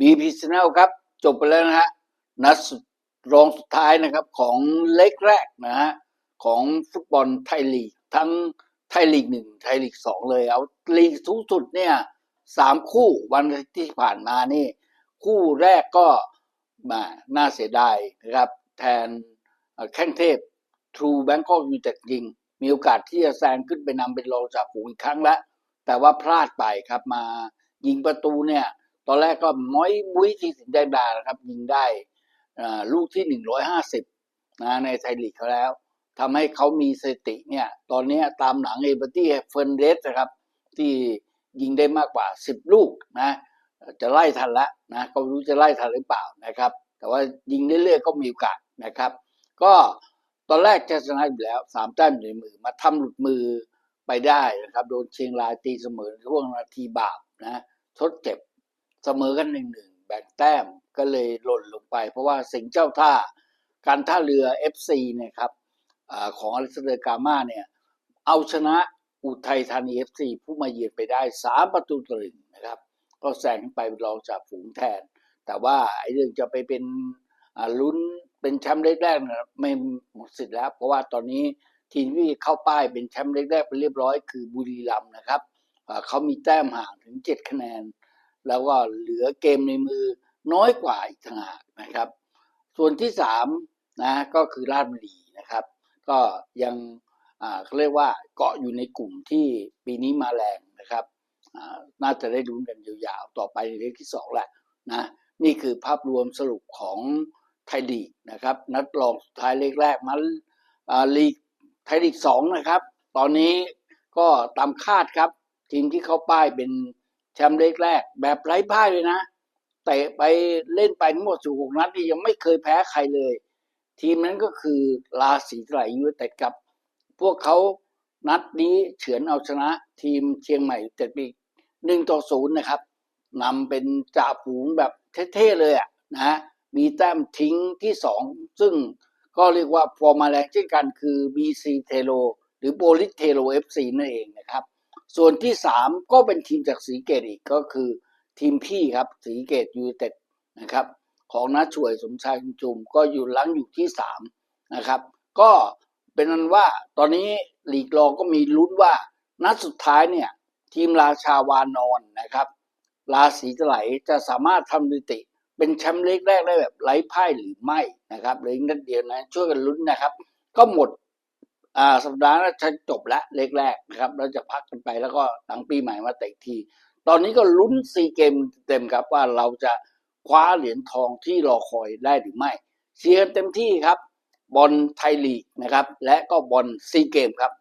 BP Channel ครับ จบไปแล้วนะฮะนัดรองสุดท้ายนะครับของเล็กแรกนะฮะของฟุตบอลไทยลีก ทั้งไทยลีกหนึ่งไทยลีกสองเลยเอาลีกสูงสุดเนี่ยสามคู่วันที่ผ่านมานี่ คู่แรกก็มาน่าเสียดายนะครับ แทนแข้งเทพ True Bangkok United ยิง มีโอกาสที่จะแซงขึ้นไปนำเป็นรองจากฝูงอีกครั้งแล้วแต่ว่าพลาดไปครับมายิงประตูเนี่ย ตอนแรกก็ม้อยมุ้ยทีสินแดงดานะครับ ยิงได้ลูกที่หนึ่งร้อยห้าสิบนะในไทยลีกเขาแล้วทำให้เขามีสติเนี่ย ตอนนี้ตามหลังเอเบอร์ตี้เฟร์นเดสนะครับ ที่ยิงได้มากกว่าสิบลูกนะ จะไล่ทันแล้วนะก็รู้จะไล่ทันหรือเปล่านะครับ แต่ว่ายิงเรื่อยๆก็มีโอกาสนะครับ ก็ตอนแรกจะชนะอยู่แล้วสามแต้มอยู่ในมือมาทำหลุดมือไปได้นะครับ โดนเชียงรายตีเสมอช่วงนาทีบาปนะทดเจ็บ เสมอกันหนึ่งหนึ่งแบ่งแต้มก็เลยหล่นลงไป เพราะว่าสิงห์เจ้าท่าการท่าเรือ FC เนี่ยครับอของอเล็กซานเดอร์กามาเนี่ยเอาชนะอุทัยธานี FC ผู้มาเยือนไปได้สามประตูต่อหนึ่งนะครับ ก็แซงขึ้นไปรองจากฝูงแทน แต่ว่าไอ้เรื่องจะไปเป็นลุ้นเป็นแชมป์แรกๆนะไม่หมดสิทธิ์แล้ว เพราะว่าตอนนี้ทีมที่เข้าป้ายเป็นแชมป์แรกๆไปเรียบร้อยคือบุรีรัมย์นะครับเขามีแต้มห่างถึงเจ็ดคะแนน แล้วก็เหลือเกมในมือน้อยกว่าอีกต่างหากนะครับ ส่วนที่สามนะก็คือราชบุรีนะครับ ก็ยังอ่าเขาเรียกว่าเกาะอยู่ในกลุ่มที่ปีนี้มาแรงนะครับอ่าน่าจะได้ลุ้นกันยาวๆ ต่อไปในเลขที่สองแหละนะนี่คือภาพรวมสรุปของไทยลีกนะครับ นัดรองสุดท้ายเลขแรกมาอ่าลีกไทยลีกสองนะครับ ตอนนี้ก็ตามคาดครับ ทีมที่เข้าป้ายเป็น มป์เลขแรก แบบไร้พ่ายเลยนะเตะไปเล่นไปทั้งหมดสู่หกนัดนี่ยังไม่เคยแพ้ใครเลย ทีมนั้นก็คือราศีไหลยูไนเต็ดครับ พวกเขานัดนี้เฉือนเอาชนะ ทีมเชียงใหม่เต็ดไปหนึ่งต่อศูนย์นะครับนำเป็นจ่าฝูงแบบเท่ๆเลยอะนะฮะมีแต้มทิ้งที่สองซึ่งก็เรียกว่าฟอร์มมาแรงเช่นกันคือ BC เทโลหรือโบลิสเทโล FC นั่นเองนะครับ ส่วนที่สามก็เป็นทีมจากสีเกตอีกก็คือทีมพี่ครับสีเกตยูเต็ดนะครับ ของนัดช่วยสมชายคุณจุมก็อยู่หลังอยู่ที่สามนะครับ ก็เป็นนั้นว่าตอนนี้หลีกรองก็มีลุ้นว่านัดสุดท้ายเนี่ย ทีมราชาวานอนนะครับ ราศีจะไหลจะสามารถทำสถิติ เป็นแชมป์เล็กแรกได้แบบไร้พ่ายหรือไม่นะครับเหลยนัดเดียวนะ ช่วยกันลุ้นนะครับ ก็หมด อ่าสัปดาห์น่าจะจบแล้วเลขแรกนะครับเราจะพักกันไปแล้วก็หลังปีใหม่มาเตะที ตอนนี้ก็ลุ้นซีเกมเต็มครับว่าเราจะคว้าเหรียญทองที่รอคอยได้หรือไม่เชียร์เต็มที่ครับบอลไทยลีกนะครับ และก็บอลซีเกมครับ